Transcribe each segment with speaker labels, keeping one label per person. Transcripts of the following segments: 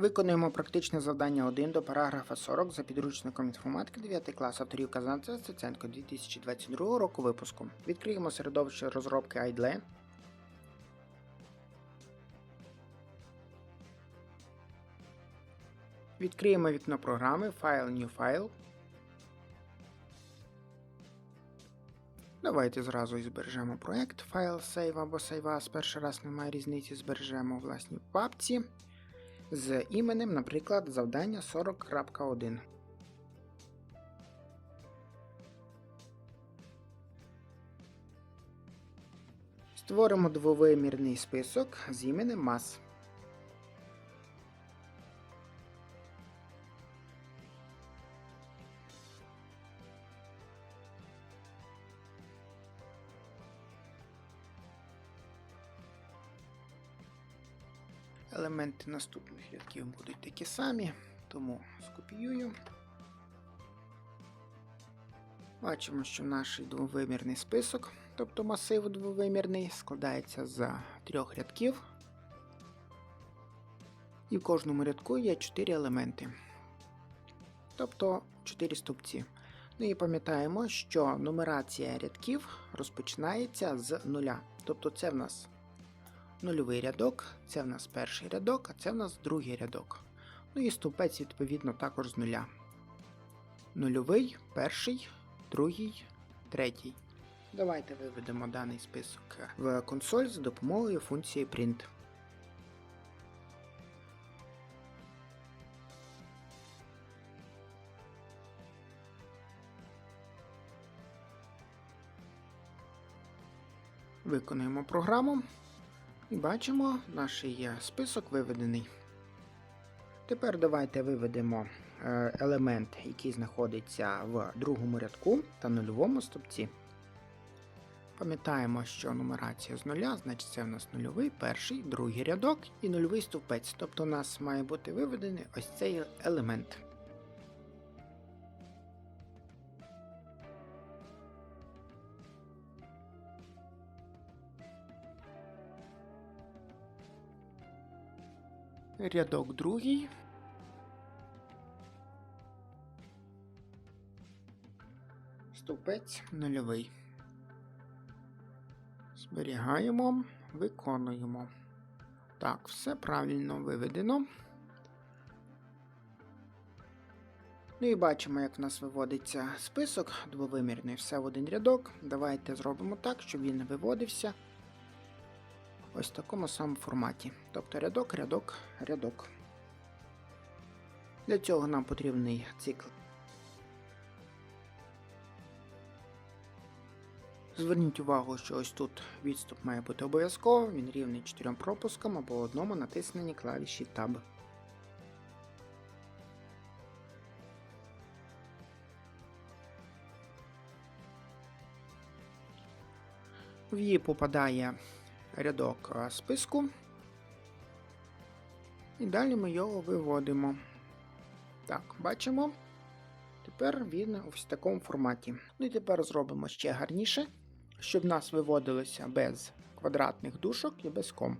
Speaker 1: Виконуємо практичне завдання 1 до параграфа 40 за підручником інформатики 9 клас авторів Казанця Стеценко 2022 року випуску. Відкриємо середовище розробки IDLE. Відкриємо вікно програми File New File. Давайте зразу і збережемо проект. Файл Save або Save As. Перший раз немає різниці, збережемо у власній папці з іменем, наприклад, завдання 40.1. Створимо двовимірний список з іменем MAS. Елементи наступних рядків будуть такі самі, тому скопіюю. Бачимо, що наш двовимірний список, тобто масив двовимірний, складається з трьох рядків. І в кожному рядку є 4 елементи, тобто 4 стовпці. Ну і пам'ятаємо, що нумерація рядків розпочинається з нуля. Тобто це в нас нульовий рядок, це в нас перший рядок, а це в нас другий рядок. Ну і стовпець, відповідно, також з нуля. Нульовий, перший, другий, третій. Давайте виведемо даний список в консоль за допомогою функції print. Виконуємо програму. Бачимо, наш є список виведений. Тепер давайте виведемо е, елемент, який знаходиться в другому рядку та нульовому стопці. Пам'ятаємо, що нумерація з нуля, значить це в нас нульовий, перший, другий рядок і нульовий стовпець. Тобто у нас має бути виведений ось цей елемент. Рядок другий. Стовпець нульовий. Зберігаємо, виконуємо. Так, все правильно виведено. Ну і бачимо, як в нас виводиться список двовимірний, все в один рядок. Давайте зробимо так, щоб він виводився ось в такому самому форматі. Тобто рядок, рядок, рядок. Для цього нам потрібний цикл. Зверніть увагу, що ось тут відступ має бути обов'язково, він рівний 4 пропускам або одному натисненні клавіші Tab. В її попадає рядок списку. І далі ми його виводимо. Так, бачимо. Тепер він ось в такому форматі. Ну і тепер зробимо ще гарніше, щоб нас виводилося без квадратних дужок і без ком.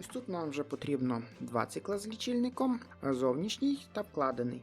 Speaker 1: Ось тут нам вже потрібно два цикла з лічильником, зовнішній та вкладений.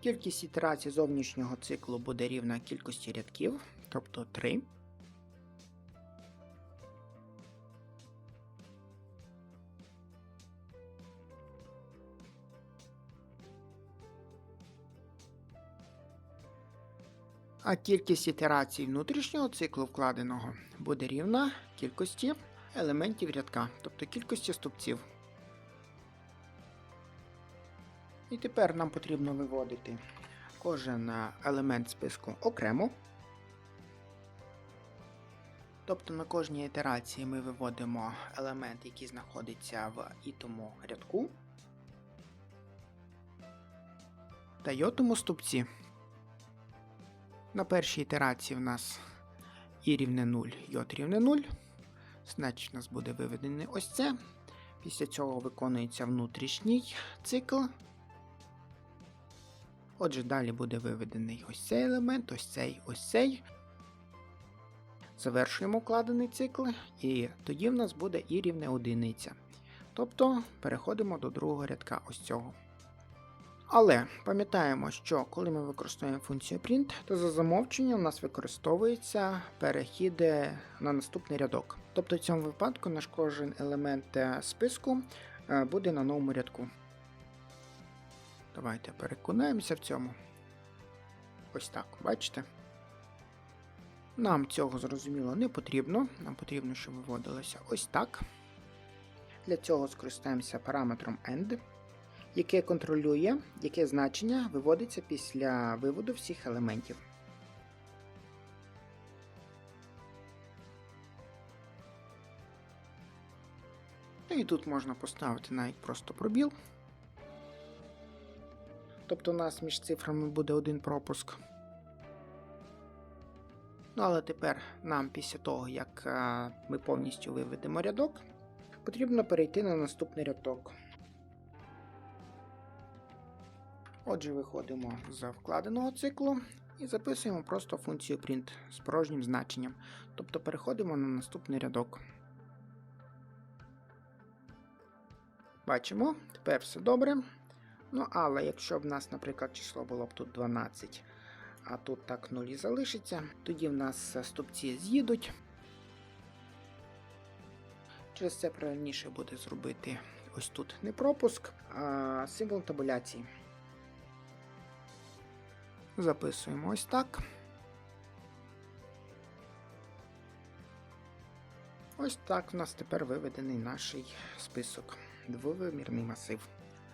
Speaker 1: Кількість ітерацій зовнішнього циклу буде рівна кількості рядків, тобто 3. А кількість ітерацій внутрішнього циклу вкладеного буде рівна кількості елементів рядка, тобто кількості стовпців. І тепер нам потрібно виводити кожен е, елемент списку окремо. Тобто на кожній ітерації ми виводимо елемент, який знаходиться в ітому рядку та йотому стовпці. На першій ітерації в нас і рівне 0, йот рівне 0. Значить, у нас буде виведений ось це. Після цього виконується внутрішній цикл. Отже, далі буде виведений ось цей елемент, ось цей, ось цей. Завершуємо укладений цикл, і тоді в нас буде і рівне одиниця. Тобто переходимо до другого рядка ось цього. Але пам'ятаємо, що коли ми використовуємо функцію print, то за замовченням у нас використовується перехід на наступний рядок. Тобто в цьому випадку наш кожен елемент е, списку е, буде на новому рядку. Давайте переконаємося в цьому. Ось так, бачите? Нам цього зрозуміло не потрібно. Нам потрібно, щоб виводилося ось так. Для цього скористаємося параметром end, яке контролює, яке значення виводиться після виводу всіх елементів. Ну і тут можна поставити навіть просто пробіл. Тобто у нас між цифрами буде один пропуск. Ну, але тепер нам після того, як е, ми повністю виведемо рядок, потрібно перейти на наступний рядок. Отже, виходимо з вкладеного циклу і записуємо просто функцію print з порожнім значенням. Тобто переходимо на наступний рядок. Бачимо, тепер все добре. Ну, але якщо б в нас, наприклад, число було б тут 12, а тут так 0 залишиться, тоді в нас стопці з'їдуть. Через це правильніше буде зробити ось тут не пропуск, а символ табуляції. Записуємо ось так. Ось так в нас тепер виведений наш список, двовимірний масив.